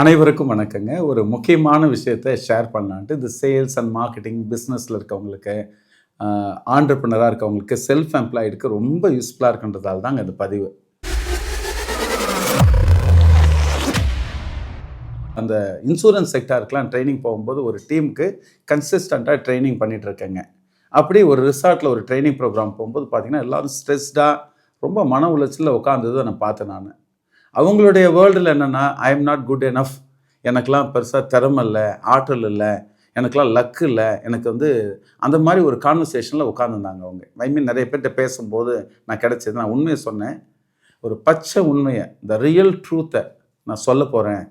அனைவருக்கும் வணக்கங்க. ஒரு முக்கியமான விஷயத்தை ஷேர் பண்ணலான்ட்டு இந்த சேல்ஸ் அண்ட் மார்க்கெட்டிங் பிஸ்னஸில் இருக்கவங்களுக்கு ஆண்டர்பிரினராக இருக்கவங்களுக்கு செல்ஃப் எம்ப்ளாய்டுக்கு ரொம்ப யூஸ்ஃபுல்லாக இருக்குன்றதால தாங்க இந்த பதிவு. அந்த இன்சூரன்ஸ் செக்டாருக்கெலாம் ட்ரைனிங் போகும்போது ஒரு டீமுக்கு கன்சிஸ்டண்ட்டாக ட்ரைனிங் பண்ணிகிட்ருக்கேங்க இருக்கேங்க அப்படி ஒரு ரிசார்ட்டில் ஒரு ட்ரைனிங் ப்ரோக்ராம் போகும்போது பார்த்தீங்கன்னா எல்லாரும் ஸ்ட்ரெஸ்டாக ரொம்ப மன உளைச்சலில் உட்காந்ததை நான் பார்த்தேன் நான். அவங்களுடைய வேர்ல்டில் என்னென்னா I am not good enough எனக்கெலாம் பெருசாக திறமை இல்லை ஆற்றல் இல்லை எனக்கெலாம் லக் இல்லை. எனக்கு வந்து அந்த மாதிரி ஒரு கான்வர்சேஷனில் உட்காந்துருந்தாங்க அவங்க. ஐ மீன் நிறைய பேர்கிட்ட பேசும்போது நான் கிடச்சது நான் உண்மையை சொன்னேன். ஒரு பச்சை உண்மையை த ரியல் ட்ரூத்தை நான் சொல்ல போகிறேன்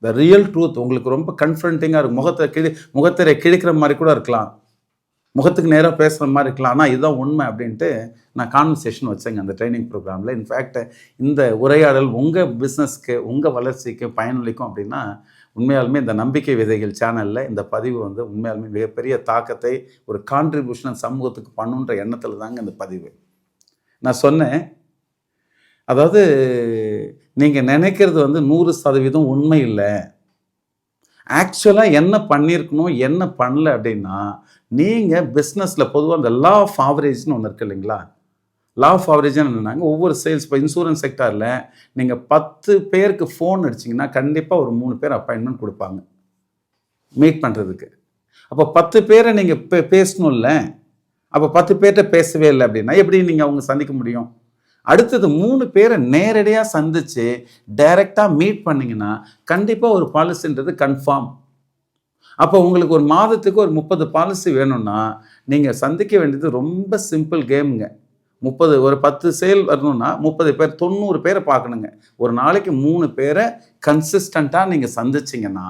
த ரியல் ட்ரூத் உங்களுக்கு ரொம்ப கன்ஃபரண்டிங்காக இருக்கும். முகத்தை கிழி முகத்திரை கிழிக்கிற மாதிரி கூட இருக்கலாம். முகத்துக்கு நேராக பேசுகிற மாதிரி இருக்கலாம். ஆனால் இதுதான் உண்மை அப்படின்ட்டு நான் கான்வர்சேஷன் வச்சேங்க அந்த ட்ரைனிங் ப்ரோக்ராமில் இன்ஃபேக்ட் இந்த உரையாடல் உங்கள் பிஸ்னஸ்க்கு உங்கள் வளர்ச்சிக்கு பயனளிக்கும் அப்படின்னா உண்மையாலுமே இந்த நம்பிக்கை விதைகள் சேனலில் இந்த பதிவு வந்து உண்மையாலுமே மிகப்பெரிய தாக்கத்தை ஒரு கான்ட்ரிபியூஷன் சமூகத்துக்கு பண்ணுன்ற எண்ணத்தில் தாங்க இந்த பதிவு. நான் சொன்னேன். அதாவது நீங்கள் நினைக்கிறது வந்து நூறு சதவீதம் உண்மை இல்லை. ஆக்சுவலாக என்ன பண்ணியிருக்கணும் என்ன பண்ணல அப்படின்னா நீங்கள் பிஸ்னஸில் பொதுவாக அந்த லா ஆஃப் ஆவரேஜ்னு ஒன்று இருக்கு இல்லைங்களா? லா ஆஃப் ஆவரேஜ்னு என்னன்னாங்க ஒவ்வொரு சேல்ஸ் இப்போ இன்சூரன்ஸ் செக்டாரில் நீங்கள் பத்து பேருக்கு ஃபோன் அடிச்சிங்கன்னா கண்டிப்பாக ஒரு மூணு பேர் அப்பாயின்மெண்ட் கொடுப்பாங்க. மீட் பண்ணுறதுக்கு அப்போ பத்து பேரை நீங்கள் பே பேசணும்ல. அப்போ பத்து பேர்கிட்ட பேசவே இல்லை அப்படின்னா எப்படி நீங்கள் அவங்க சந்திக்க முடியும்? அடுத்தது மூணு பேரை நேரடியாக சந்தித்து டைரெக்டாக மீட் பண்ணிங்கன்னா கண்டிப்பாக ஒரு பாலிசின்றது கன்ஃபார்ம் அப்போ உங்களுக்கு ஒரு மாதத்துக்கு ஒரு முப்பது பாலிசி வேணும்னா நீங்கள் சந்திக்க வேண்டியது ரொம்ப சிம்பிள் கேமுங்க முப்பது ஒரு பத்து சேல் வரணும்னா முப்பது பேர் தொண்ணூறு பேரை பார்க்கணுங்க. ஒரு நாளைக்கு மூணு பேரை கன்சிஸ்டண்ட்டாக நீங்கள் சந்திச்சிங்கன்னா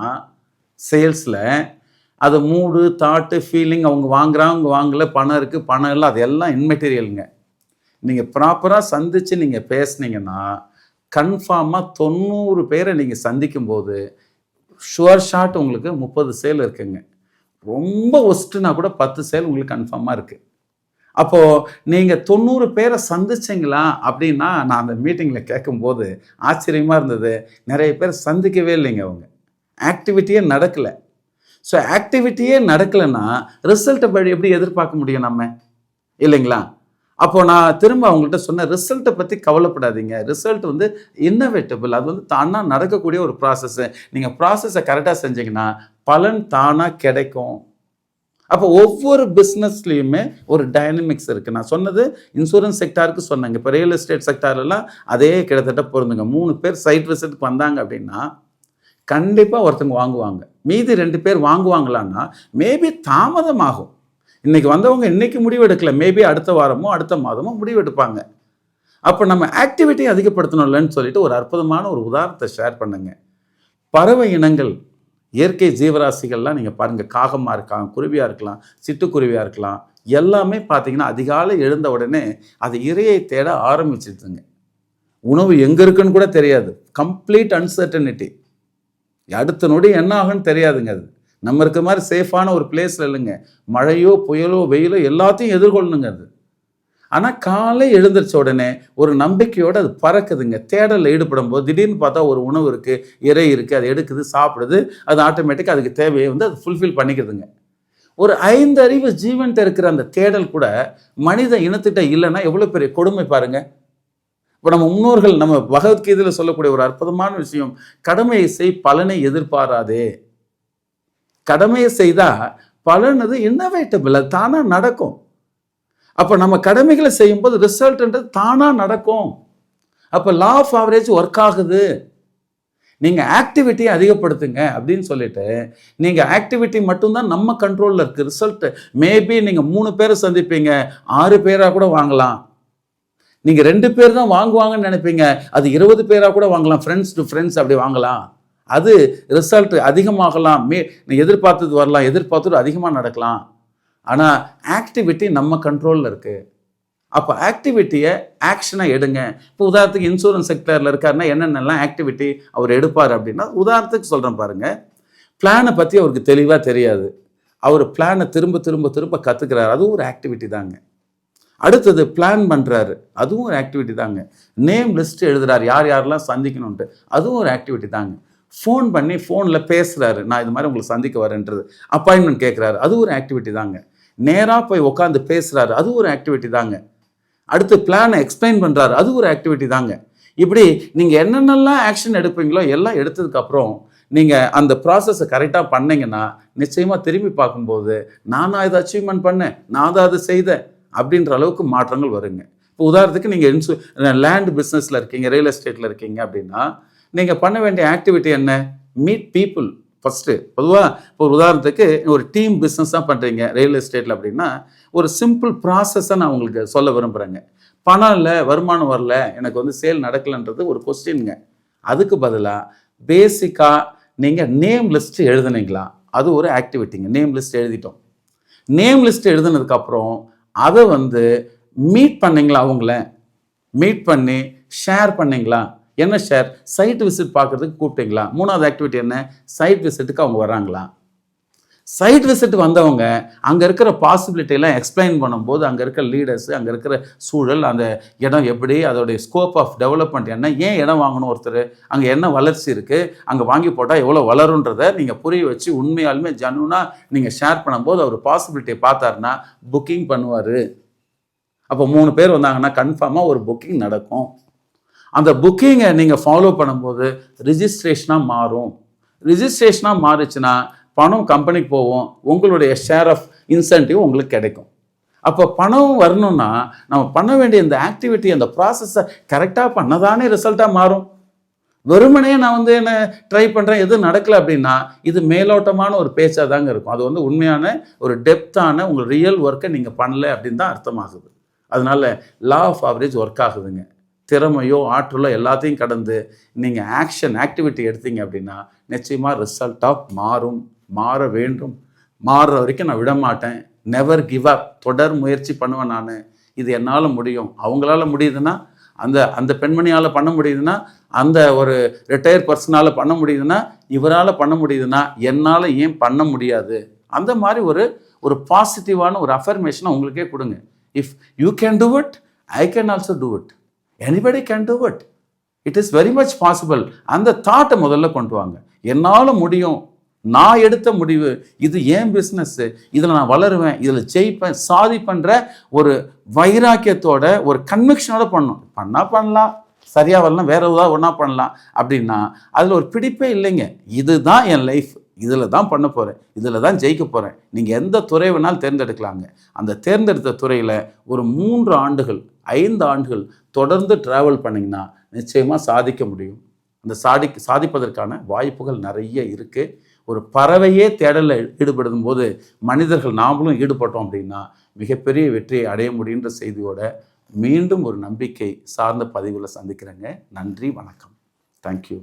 சேல்ஸில் அது மூடு தாட்டு ஃபீலிங் அவங்க வாங்குறாங்க வாங்கல பணம் இருக்குது பணம் இல்லை அது எல்லாம் இன்மெட்டீரியலுங்க நீங்கள் ப்ராப்பராக சந்தித்து நீங்கள் பேசுனீங்கன்னா கன்ஃபார்மாக தொண்ணூறு பேரை நீங்கள் சந்திக்கும்போது ஷுவர் ஷாட் உங்களுக்கு முப்பது சேல் இருக்குங்க. ரொம்ப ஒஸ்ட்டுனா கூட பத்து சேல் உங்களுக்கு கன்ஃபார்மாக இருக்குது அப்போது நீங்கள் தொண்ணூறு பேரை சந்திச்சிங்களா அப்படின்னா நான் அந்த மீட்டிங்கில் கேட்கும்போது ஆச்சரியமாக இருந்தது. நிறைய பேர் சந்திக்கவே இல்லைங்க அவங்க. ஆக்டிவிட்டியே நடக்கலை. ஸோ ஆக்டிவிட்டியே நடக்கலைன்னா ரிசல்ட்டை எப்படி எதிர்பார்க்க முடியும் நம்ம? இல்லைங்களா? அப்போ நான் திரும்ப அவங்கள்ட்ட சொன்ன ரிசல்ட்டை பற்றி கவலைப்படாதீங்க. ரிசல்ட் வந்து இன்னோவேட்டபிள் அது வந்து தானாக நடக்கக்கூடிய ஒரு ப்ராசஸ்ஸு நீங்கள் ப்ராசஸை கரெக்டாக செஞ்சீங்கன்னா பலன் தானாக கிடைக்கும். அப்போ ஒவ்வொரு பிஸ்னஸ்லேயுமே ஒரு டைனமிக்ஸ் இருக்குது நான் சொன்னது இன்சூரன்ஸ் செக்டாருக்கு சொன்னாங்க. இப்போ ரியல் எஸ்டேட் செக்டார்லாம் அதே கிட்டத்தட்ட பொருந்துங்க. மூணு பேர் சைட் விசிட்டுக்கு வந்தாங்க அப்படின்னா கண்டிப்பாக ஒருத்தங்க வாங்குவாங்க. மீதி ரெண்டு பேர் வாங்குவாங்களான்னா மேபி தாமதமாகும். இன்னைக்கு வந்தவங்க இன்னைக்கு முடிவு எடுக்கல மேபி அடுத்த வாரமோ அடுத்த மாதமோ முடிவு எடுப்பாங்க அப்போ நம்ம ஆக்டிவிட்டியை அதிகப்படுத்தணும்லன்னு சொல்லிட்டு ஒரு அற்புதமான ஒரு உதாரணத்தை ஷேர் பண்ணுங்க. பறவை இனங்கள் இயற்கை ஜீவராசிகள்லாம் நீங்கள் பாருங்கள் காகமாக இருக்கலாம் குருவியாக இருக்கலாம் சிட்டுக்குருவியாக இருக்கலாம். எல்லாமே பார்த்தீங்கன்னா அதிகாலை எழுந்த உடனே அது இறையை தேட ஆரம்பிச்சிடுதுங்க உணவு எங்கே இருக்குன்னு கூட தெரியாது. கம்ப்ளீட் அன்சர்டனிட்டி அடுத்த நொடி என்ன ஆகுன்னு தெரியாதுங்க அது. நம்ம இருக்க மாதிரி சேஃபான ஒரு பிளேஸில் இல்லைங்க. மழையோ புயலோ வெயிலோ எல்லாத்தையும் எதிர்கொள்ளணுங்க அது. ஆனால் காலை எழுந்திரிச்ச உடனே ஒரு நம்பிக்கையோடு அது பறக்குதுங்க. தேடலில் ஈடுபடும் போது திடீர்னு பார்த்தா ஒரு உணவு இருக்குது இறை இருக்குது அது எடுக்குது சாப்பிடுது அது ஆட்டோமேட்டிக்காக அதுக்கு தேவையை வந்து அது ஃபுல்ஃபில் பண்ணிக்குதுங்க ஒரு ஐந்து அறிவு ஜீவன்கிட்ட இருக்கிற அந்த தேடல் கூட மனித இனத்திட்ட இல்லைன்னா எவ்வளோ பெரிய கொடுமை பாருங்க. இப்போ நம்ம முன்னோர்கள் நம்ம பகவத்கீதையில் சொல்லக்கூடிய ஒரு அற்புதமான விஷயம் கடமையை செய் பலனை எதிர்பாராதே. கடமையை செய்தால் பலன் அது இன்னோவேட்டபிள் அது தானாக நடக்கும். அப்போ நம்ம கடமைகளை செய்யும்போது ரிசல்ட்ன்றது தானாக நடக்கும். அப்போ லா ஆஃப் ஆவரேஜ் ஒர்க் ஆகுது. நீங்கள் ஆக்டிவிட்டியை அதிகப்படுத்துங்க அப்படின்னு சொல்லிட்டு நீங்கள் ஆக்டிவிட்டி மட்டும்தான் நம்ம கண்ட்ரோலில் இருக்குது ரிசல்ட் மேபி நீங்கள் மூணு பேரை சந்திப்பீங்க ஆறு பேராக கூட வாங்கலாம். நீங்கள் ரெண்டு பேர் தான் வாங்குவாங்கன்னு நினைப்பீங்க அது இருபது பேராக கூட வாங்கலாம். ஃப்ரெண்ட்ஸ் டு ஃப்ரெண்ட்ஸ் அப்படி வாங்கலாம். அது ரிசல்ட் அதிகமாகலாம். மே எதிர்பார்த்தது வரலாம் எதிர்பார்த்தது அதிகமாக நடக்கலாம். ஆனால் ஆக்டிவிட்டி நம்ம கண்ட்ரோலில் இருக்குது அப்போ ஆக்டிவிட்டியை ஆக்ஷனாக எடுங்க. இப்போ உதாரணத்துக்கு இன்சூரன்ஸ் செக்டரில் இருக்காருன்னா என்னென்னலாம் ஆக்டிவிட்டி அவர் எடுப்பார் அப்படின்னா உதாரணத்துக்கு சொல்கிறேன் பாருங்கள் பிளானை பற்றி அவருக்கு தெளிவாக தெரியாது. அவர் பிளானை திரும்ப திரும்ப திரும்ப கற்றுக்கிறார் அதுவும் ஒரு ஆக்டிவிட்டி தாங்க. அடுத்தது பிளான் பண்ணுறாரு அதுவும் ஒரு ஆக்டிவிட்டி தாங்க. நேம் லிஸ்ட் எழுதுறாரு. யார் யாரெல்லாம் சந்திக்கணுன்ட்டு அதுவும் ஒரு ஆக்டிவிட்டி தாங்க. ஃபோன் பண்ணி ஃபோனில் பேசுகிறாரு நான் இது மாதிரி உங்களை சந்திக்க வரேன்றது. அப்பாயின்மெண்ட் கேட்குறாரு அது ஒரு ஆக்டிவிட்டி தாங்க. நேராக போய் உட்காந்து பேசுகிறாரு அது ஒரு ஆக்டிவிட்டி தாங்க. அடுத்து பிளானை எக்ஸ்பிளைன் பண்ணுறாரு அது ஒரு ஆக்டிவிட்டி தாங்க. இப்படி நீங்கள் என்னென்னலாம் ஆக்ஷன் எடுப்பீங்களோ எல்லாம் எடுத்ததுக்கப்புறம் நீங்கள் அந்த ப்ராசஸை கரெக்டாக பண்ணிங்கன்னா நிச்சயமாக திரும்பி பார்க்கும்போது நானா இதை அச்சீவ்மெண்ட் பண்ணேன். நான் தான் அதை செய்தேன். அப்படின்ற அளவுக்கு மாற்றங்கள் வருங்க. இப்போ உதாரணத்துக்கு நீங்கள் இன்சூ லேண்ட் பிஸ்னஸில் இருக்கீங்க ரியல் எஸ்டேட்டில் இருக்கீங்க அப்படின்னா நீங்கள் பண்ண வேண்டிய ஆக்டிவிட்டி என்ன? மீட் பீப்புள் ஃபஸ்ட்டு பொதுவாக இப்போ ஒரு உதாரணத்துக்கு ஒரு டீம் பிஸ்னஸ் தான் பண்ணுறீங்க ரியல் எஸ்டேட்டில் அப்படின்னா ஒரு சிம்பிள் ப்ராசஸை நான் உங்களுக்கு சொல்ல விரும்புகிறேங்க பணம் இல்லை வருமானம் வரல எனக்கு வந்து சேல் நடக்கலைன்றது ஒரு கொஸ்டின்ங்க அதுக்கு பதிலாக பேசிக்காக நீங்கள் நேம் லிஸ்ட் எழுதுனீங்களா? அது ஒரு ஆக்டிவிட்டிங்க நேம் லிஸ்ட் எழுதிட்டோம். நேம் லிஸ்ட் எழுதுனதுக்கப்புறம் அதை வந்து மீட் பண்ணிங்களா அவங்கள? மீட் பண்ணி ஷேர் பண்ணிங்களா? என்ன ஷேர் சைட் விசிட் பார்க்குறதுக்கு கூப்பிட்டீங்களா? மூணாவது ஆக்டிவிட்டி என்ன? சைட் விசிட்டுக்கு அவங்க வராங்களா சைட் விசிட் வந்தவங்க அங்கே இருக்கிற பாசிபிலிட்டியெல்லாம் எக்ஸ்பிளைன் பண்ணும்போது அங்கே இருக்கிற லீடர்ஸ் அங்கே இருக்கிற சூழல் அந்த இடம் எப்படி அதோடைய ஸ்கோப் ஆஃப் டெவலப்மெண்ட் என்ன ஏன் இடம் வாங்கணும் ஒருத்தர் அங்கே என்ன வளர்ச்சி இருக்குது அங்கே வாங்கி போட்டால் எவ்வளோ வளருன்றதை நீங்கள் புரிய வச்சு உண்மையாலுமே ஜனுனாக நீங்கள் ஷேர் பண்ணும்போது அவர் பாசிபிலிட்டியை பார்த்தாருன்னா புக்கிங் பண்ணுவார். அப்போ மூணு பேர் வந்தாங்கன்னா கன்ஃபார்மாக ஒரு புக்கிங் நடக்கும். அந்த புக்கிங்கை நீங்கள் ஃபாலோ பண்ணும்போது ரிஜிஸ்ட்ரேஷனாக மாறும். ரிஜிஸ்ட்ரேஷனாக மாறுச்சுன்னா பணம் கம்பெனிக்கு போகும். உங்களுடைய ஷேர் ஆஃப் இன்சென்டிவ் உங்களுக்கு கிடைக்கும். அப்போ பணம் வரணும்னா நம்ம பண்ண வேண்டிய இந்த ஆக்டிவிட்டி அந்த ப்ராசஸை கரெக்டாக பண்ணதானே ரிசல்ட்டாக மாறும். வெறுமனே நான் வந்து என்ன ட்ரை பண்ணுறேன் எதுவும் நடக்கலை அப்படின்னா இது மேலோட்டமான ஒரு பேச்சாக தாங்க இருக்கும். அது வந்து உண்மையான ஒரு டெப்த்தான உங்கள் ரியல் ஒர்க்கை நீங்கள் பண்ணலை அப்படின்னு தான் அர்த்தமாகுது. அதனால லா ஆஃப் ஆவரேஜ் ஒர்க் ஆகுதுங்க. திறமையோ ஆற்றலோ எல்லாத்தையும் கடந்து நீங்கள் ஆக்ஷன் ஆக்டிவிட்டி எடுத்தீங்க அப்படின்னா நிச்சயமாக ரிசல்ட்டாக மாறும் மாற வேண்டும். மாறுற வரைக்கும் நான் விட மாட்டேன். நெவர் கிவ் அப் தொடர் முயற்சி பண்ணுவேன் நான். இது என்னால் முடியும். அவங்களால முடியுதுன்னா அந்த அந்த பெண்மணியால் பண்ண முடியுதுன்னா அந்த ஒரு ரிட்டையர் பர்சனால் பண்ண முடியுதுன்னா இவரால் பண்ண முடியுதுன்னா என்னால் ஏன் பண்ண முடியாது? அந்த மாதிரி ஒரு ஒரு பாசிட்டிவான ஒரு அஃபர்மேஷனை உங்களுக்கே கொடுங்க. If you can do it I can also do it anybody can do it it is very much possible அந்த தாட்டை முதல்ல கொண்டு வாங்க. என்னால் முடியும்? நான் எடுத்த முடிவு. இது ஏன் பிஸ்னஸ்ஸு இதில் நான் வளருவேன். இதில் ஜெயிப்பேன். சாதிப்பேன்ற ஒரு வைராக்கியத்தோட ஒரு கன்விக்ஷனோட பண்ணும். பண்ணால் பண்ணலாம். சரியாக வரலாம் வேற ஏதாவது ஒன்றா பண்ணலாம். அப்படின்னா அதில் ஒரு பிடிப்பே இல்லைங்க. இதுதான் என் லைஃப் இதில் தான் பண்ண போகிறேன் இதில் தான் ஜெயிக்க போகிறேன் நீங்கள் எந்த துறை வேணாலும் தேர்ந்தெடுக்கலாங்க. அந்த தேர்ந்தெடுத்த துறையில் ஒரு மூன்று ஆண்டுகள் ஐந்து ஆண்டுகள் தொடர்ந்து ட்ராவல் பண்ணிங்கன்னா நிச்சயமாக சாதிக்க முடியும். அந்த சாதி சாதிப்பதற்கான வாய்ப்புகள் நிறைய இருக்குது ஒரு பறவையே தேடலில் ஈடுபடும் போது மனிதர்கள் நாமளும் ஈடுபட்டோம் அப்படின்னா மிகப்பெரிய வெற்றியை அடைய முடியுன்ற செய்தியோட மீண்டும் ஒரு நம்பிக்கை சார்ந்த பதிவில் சந்திக்கிறேங்க. நன்றி வணக்கம். தேங்க்யூ